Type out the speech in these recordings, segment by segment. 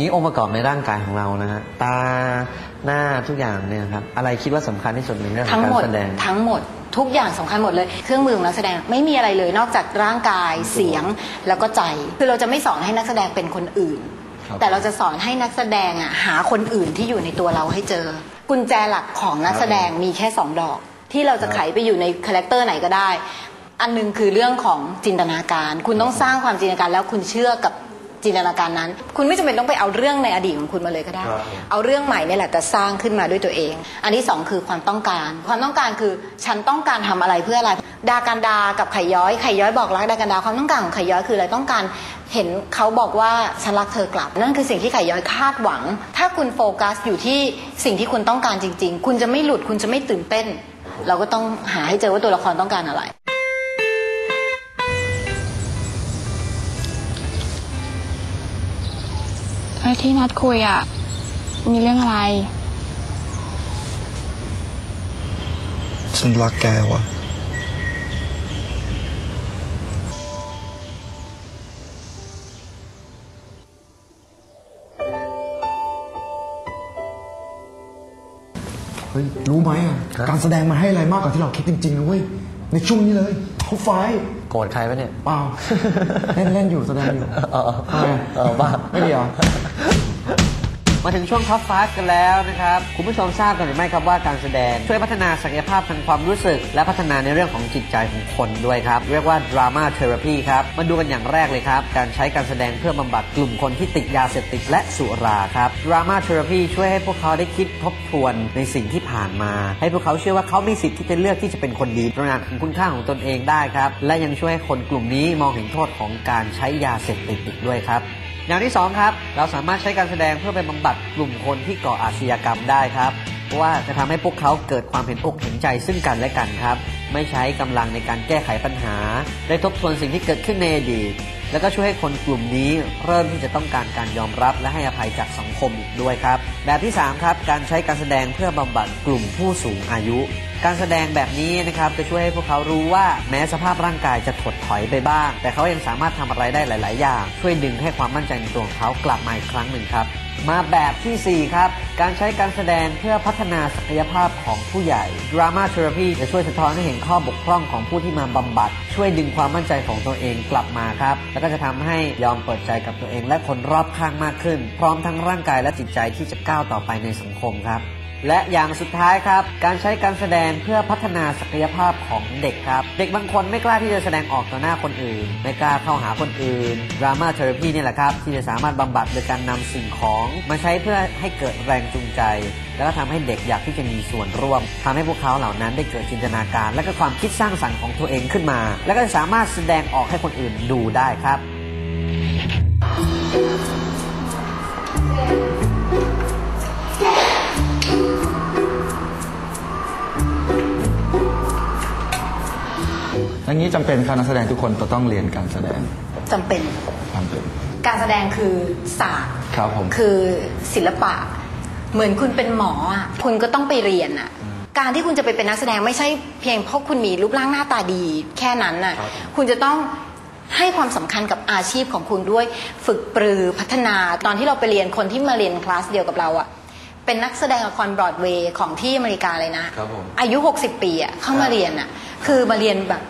นี้องค์ประกอบในร่างกายของเรานะฮะตาหน้าทุกอย่างเนี่ยครับอะไรคิดว่าสำคัญที่สุดในเรื่องขอทั้งงการหมดแสดงทั้งหมดทุกอย่างสำคัญหมดเลย เครื่องมือของนักแสดงไม่มีอะไรเลยนอกจากร่างกายเสียงแล้วก็ใจ คือเราจะไม่สอนให้นักแสดงเป็นคนอื่นครับแต่เราจะสอนให้นักแสดงอะหาคนอื่นที่อยู่ในตัวเราให้เจอ กุญแจหลักของนักแสดงมีแค่สองดอก ที่เราจะไขไปอยู่ในคาแรคเตอร์ไหนก็ได้ อันหนึงคือเรื่องของจินตนาการ คุณต้องสร้างความจินตนาการแล้วคุณเชื่อกับ จินตนาการนั้น คุณไม่จำเป็นต้องไปเอาเรื่องในอดีตของคุณมาเลยก็ได้ ครับ เอาเรื่องใหม่เนี่ยแหละแต่สร้างขึ้นมาด้วยตัวเอง อันที่สองคือความต้องการ ความต้องการคือฉันต้องการทำอะไรเพื่ออะไรดาการดากับไข่ย้อยไข่ย้อยบอกรักดาการดาความต้องการของไข่ย้อยคืออะไรต้องการ เห็นเขาบอกว่าฉันรักเธอกลับ นั่นคือสิ่งที่ไข่ย้อยคาดหวัง ถ้าคุณโฟกัสอยู่ที่สิ่งที่คุณต้องการจริง ๆ คุณจะไม่หลุดคุณจะไม่ตื่นเต้น เราก็ต้องหาให้เจอว่าตัวละครต้องการอะไร อ้ยที่นัดคุยอะ มีเรื่องอะไร ฉันรักแกว่ะ เฮ้ย รู้ไหมอะ ครับ การแสดงมาให้อะไรมากกว่าที่เราคิดจริงๆนะเว้ย ในช่วงนี้เลยเขาไฟท์โกรธใครปะเนี่ย เปล่า เล่นเล่นอยู่แสดงอยู่เออทำไมเออบ้า ไม่ดีเหรอ มาถึงช่วงท็อปฟาสกันแล้วนะครับ คุณผู้ชมทราบกันหรือไม่ครับว่าการแสดงช่วยพัฒนาศักยภาพทางความรู้สึก และพัฒนาในเรื่องของจิตใจของคนด้วยครับ เรียกว่าดราม่าเทอราพีครับ มาดูกันอย่างแรกเลยครับ การใช้การแสดงเพื่อบำบัดกลุ่มคนที่ติดยาเสพติดและสุราครับดราม่าเทอราพีช่วยให้พวกเขาได้คิดทบทวนในสิ่งที่ผ่านมา ให้พวกเขาเชื่อว่าเขามีสิทธิ์ที่จะเลือกที่จะเป็นคนดีตระหนักถึงคุณค่าของตนเองได้ครับและยังช่วยให้คนกลุ่มนี้มองเห็นโทษของการใช้ยาเสพติดอีกด้วยครับ อย่างที่สองครับเราสามารถใช้การแสดงเพื่อไปบำบัดกลุ่มคนที่ก่ออาชญากรรมได้ครับเพราะว่าจะทำให้พวกเขาเกิดความเห็นอกเห็นใจซึ่งกันและกันครับ ไม่ใช้กำลังในการแก้ไขปัญหา ได้ทบทวนสิ่งที่เกิดขึ้นในอดีตแล้วก็ช่วยให้คนกลุ่มนี้เริ่มที่จะต้องการการยอมรับและให้อภัยจากสังคมอีกด้วยครับ แบบที่สามครับ การใช้การแสดงเพื่อบำบัดกลุ่มผู้สูงอายุ การแสดงแบบนี้นะครับจะช่วยให้พวกเขารู้ว่าแม้สภาพร่างกายจะถดถอยไปบ้าง แต่เขายังสามารถทำอะไรได้หลาย ๆ อย่าง ช่วยดึงให้ความมั่นใจในตัวของเขากลับมาอีกครั้งหนึ่งครับ มาแบบทีสี่4 ครับ การใช้การแสดงเพื่อพัฒนาศักยภาพของผู้ใหญ่ Drama Therapy จะช่วยสะท้อนให้เห็นข้อบกพร่องของผู้ที่มาบำบัด ช่วยดึงความมั่นใจของตัวเองกลับมาครับ แล้วก็จะทำให้ยอมเปิดใจกับตัวเองและคนรอบข้างมากขึ้น พร้อมทั้งร่างกายและจิตใจที่จะก้าวต่อไปในสังคมครับ และอย่างสุดท้ายครับ การใช้การแสดงเพื่อพัฒนาศักยภาพของเด็กครับ เด็กบางคนไม่กล้าที่จะแสดงออกต่อหน้าคนอื่น ไม่กล้าเข้าหาคนอื่นดราม่าเทอราพีนี่แหละครับ ที่จะสามารถบำบัดโดยการนำสิ่งของมาใช้เพื่อให้เกิดแรงจูงใจ แล้วก็ทำให้เด็กอยากที่จะมีส่วนร่วมทำให้พวกเขาเหล่านั้นได้เกิดจินตนาการ และก็ความคิดสร้างสรรค์ของตัวเองขึ้นมา แล้วก็สามารถแสดงออกให้คนอื่นดูได้ครับ นี้จำเป็นค่ะนักแสดงทุกคนจะต้องเรียนการแสดงจำเป็นจำเป็นการแสดงคือศาสตร์ครับผมคือศิลปะ เหมือนคุณเป็นหมออะคุณก็ต้องไปเรียนอะการที่คุณจะไปเป็นนักแสดงไม่ใช่เพียงเพราะคุณมีรูปร่างหน้าตาดีแค่นั้นน่ะคุณจะต้องให้ความสำคัญกับอาชีพของคุณด้วยฝึกปรือพัฒนาตอนที่เราไปเรียนคนที่มาเรียนคลาสเดียวกับเราอะเป็นนักแสดงละครบรอดเวย์ของที่อเมริกาเลยนะครับผมอายุ 60 ปีอะเข้ามาเรียนอะคือมาเรียนแบบ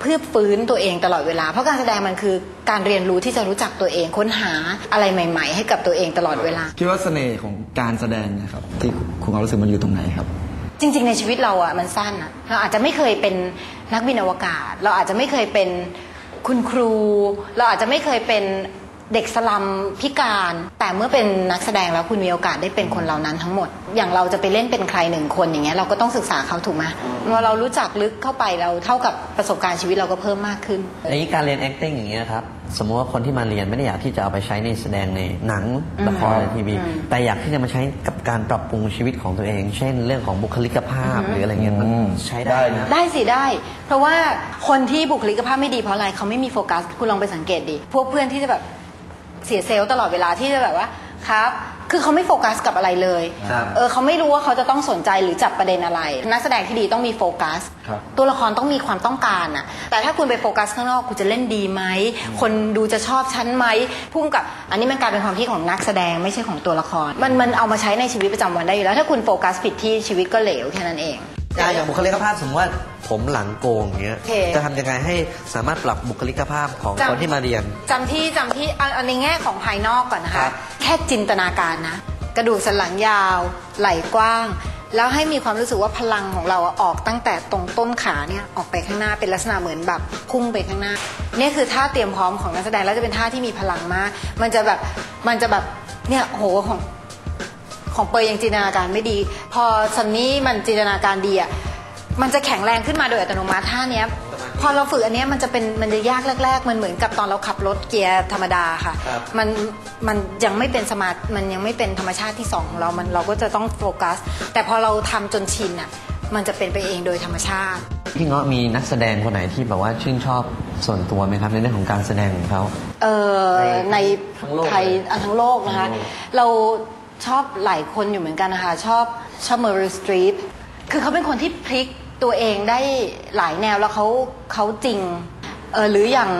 เพื่อฟื้นตัวเองตลอดเวลา เพราะการแสดงมันคือการเรียนรู้ที่จะรู้จักตัวเองค้นหาอะไรใหม่ ๆ ให้กับตัวเองตลอดเวลาคิดว่าเสน่ห์ของการแสดงเนะครับที่คุณความรู้สึกมันอยู่ตรงไหนครับ จริง ๆ ในชีวิตเราอะมันสั้นอะเราอาจจะไม่เคยเป็นนักบินอวกาศ เราอาจจะไม่เคยเป็นคุณครู เราอาจจะไม่เคยเป็น เด็กสลัมพิการ แต่เมื่อเป็นนักแสดงแล้วคุณมีโอกาสได้เป็นคนเหล่านั้นทั้งหมด อย่างเราจะไปเล่นเป็นใครหนึ่งคนอย่างเงี้ยเราก็ต้องศึกษาเขาถูกไหมเมื่อเรารู้จักลึกเข้าไปเราเท่ากับประสบการณ์ชีวิตเราก็เพิ่มมากขึ้นอย่างนี้การเรียน acting อย่างนี้ยนะครับสมมติว่าคนที่มาเรียนไม่ได้อยากที่จะเอาไปใช้ในแสดงในหนังละครในทีวี แต่อยากที่จะมาใช้กับการปรับปรุงชีวิตของตัวเอง เช่น เรื่องของบุคลิกภาพหรืออะไรเงี้ยมันอืมใช้ได้นะได้สิได้ เพราะว่าคนที่บุคลิกภาพไม่ดีเพราะอะไรเขาไม่มีโฟกัสคุณลองไปสังเกตดิพวกเพื่อนที่จะแบบ เสียเซลล์ตลอดเวลาที่จะแบบว่าครับคือคือเขาไม่โฟกัสกับอะไรเลย ครับ เออเขาไม่รู้ว่าเขาจะต้องสนใจหรือจับประเด็นอะไร นักแสดงที่ดีต้องมีโฟกัส ครับตัวละครต้องมีความต้องการอะแต่ถ้าคุณไปโฟกัสข้างนอกคุณจะเล่นดีไหม คนดูจะชอบฉันไหมพุ่งกับ อันนี้มันกลายเป็นความคิดของนักแสดงไม่ใช่ของตัวละคร มันมันเอามาใช้ในชีวิตประจำวันได้อยู่แล้ว ถ้าคุณโฟกัสผิดที่ชีวิตก็เหลวแค่นั้นเอง อะอย่างบุคลิกภาพสมมติว่าผมหลังโกงอย่างเงี้ย โอเค จะทำยังไงให้สามารถปรับบุคลิกภาพของจำคนที่มาเรียน จำที่จำที่เอาเอาในแง่ของภายนอกก่อนนะครัคะ บ แค่จินตนาการนะ กระดูกสันหลังยาว ไหล่กว้าง แล้วให้มีความรู้สึกว่าพลังของเราอะออกตั้งแต่ตรงต้นขาเนี่ยออกไปข้างหน้าเป็นลักษณะเหมือนแบบพุ่งไปข้างหน้าเนี่ยคือท่าเตรียมพร้อมของนักแสดงแล้วจะเป็นท่าที่มีพลังมาก มันจะแบบมันจะแบบเนี่ยโหของ ของเปยยังจินตนาการไม่ดี พอซันนี่มันจินตนาการดีอะมันจะแข็งแรงขึ้นมาโดยอัตโนมัติท่าเนี้ยพอเราฝึกอันเนี้ยมันจะเป็นมันจะยากแรก ๆ มันเหมือนกับตอนเราขับรถเกียร์ธรรมดาค่ะครับมันมันยังไม่เป็นสมาธิมันยังไม่เป็นธรรมชาติที่สองของเรา มันเราก็จะต้องโฟกัส แต่พอเราทำจนชินอะมันจะเป็นไปเองโดยธรรมชาติ พี่เงาะมีนักแสดงคนไหนที่แบบว่าชื่นชอบส่วนตัวไหมครับในเรื่องของการแสดงของเขาเอ่อในในทั้งโลกไทยอะทั้งโลกนะคะทั้งโลกเรา ชอบหลายคนอยู่เหมือนกันนะคะ ชอบชอบเมอร์สตรีปคือเขาเป็นคนที่พลิกตัวเองได้หลายแนวแล้วเขาเขาจริงเออหรืออย่าง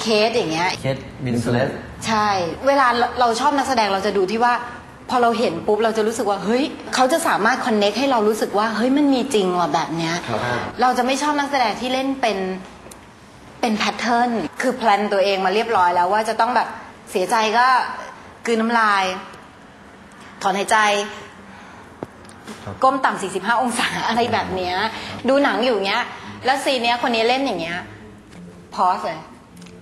เคสอย่างเงี้ยเคสวินสเลตใช่ เวลาเราเราชอบนักแสดงเราจะดูที่ว่า พอเราเห็นปุ๊บเราจะรู้สึกว่าเฮ้ยเขาจะสามารถคอนเน็กให้เรารู้สึกว่าเฮ้ยมันมีจริงว่ะแบบเนี้ยครับเราจะไม่ชอบนักแสดงที่เล่นเป็นเป็นแพทเทิร์นคือแพลนตัวเองมาเรียบร้อยแล้วว่าจะต้องแบบเสียใจก็กลืนน้ำลาย ถอนหายใจ ก้มต่ำ45 องศาอะไรแบบเนี้ย ดูหนังอยู่เงี้ย แล้วซีนเนี้ยคนนี้เล่นอย่างเงี้ยพอสเลย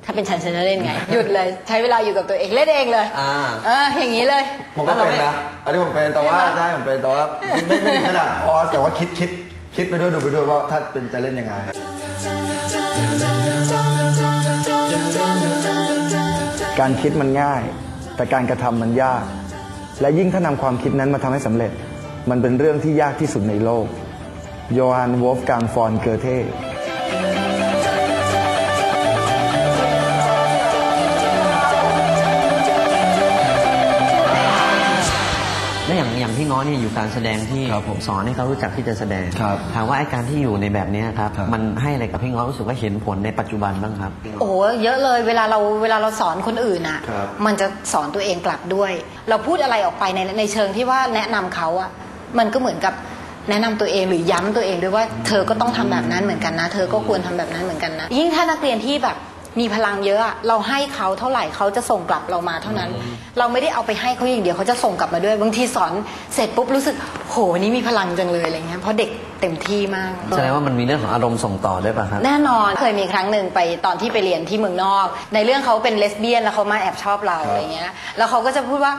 ถ้าเป็นฉันฉันจะเล่นไง หยุดเลยใช้เวลาอยู่กับตัวเองเล่นเองเลยอ่าเอออย่างนี้เลย ผมก็เป็นนะอันนี้ผมเป็นแต่ว่าใช่ไหมใช่ผมเป็นแต่ว่าไม่ไม่ถึงขนาดพอสแต่ว่าคิดคิดคิดไปด้วยดูไปด้วยว่าถ้าเป็นจะเล่นยังไงการคิดมันง่าย แต่การกระทำมันยาก และยิ่งถ้านำความคิดนั้นมาทำให้สำเร็จ มันเป็นเรื่องที่ยากที่สุดในโลกโยฮันวอล์ฟกังฟอนเกอเท แล้วอย่างอย่างพี่ง้อเนี่ยอยู่การแสดงที่ครับผมสอนให้เขารู้จักที่จะแสดงครับถามว่าไอ้การที่อยู่ในแบบเนี้ยครับ ครับ มันให้อะไรกับพี่ง้อรู้สึกว่าเห็นผลในปัจจุบันบ้างครับ โอ้โหเยอะเลยเวลาเราเวลาเราสอนคนอื่นอะ ครับ มันจะสอนตัวเองกลับด้วย เราพูดอะไรออกไปในในเชิงที่ว่าแนะนำเขาอะมันก็เหมือนกับแนะนำตัวเองหรือย้ำตัวเองด้วยว่าเธอก็ต้องทำแบบนั้นเหมือนกันนะ เธอก็ควรทำแบบนั้นเหมือนกันนะ ยิ่งถ้านักเรียนที่แบบ มีพลังเยอะอะเราให้เขาเท่าไหร่เขาจะส่งกลับเรามาเท่านั้น เราไม่ได้เอาไปให้เขาอย่างเดียวเขาจะส่งกลับมาด้วยบางทีสอนเสร็จปุ๊บรู้สึกโหวันนี้มีพลังจังเลยอะไรเงี้ยเพราะเด็กเต็มที่มากแสดงว่ามันมีเรื่องของอารมณ์ส่งต่อด้วยป่ะครับแน่นอนเคยมีครั้งหนึ่งไปตอนที่ไปเรียนที่เมืองนอก ในเรื่องเขาเป็นเลสเบี้ยนแล้วเขามาแอบชอบเราครับอะไรเงี้ยแล้วเขาก็จะพูดว่า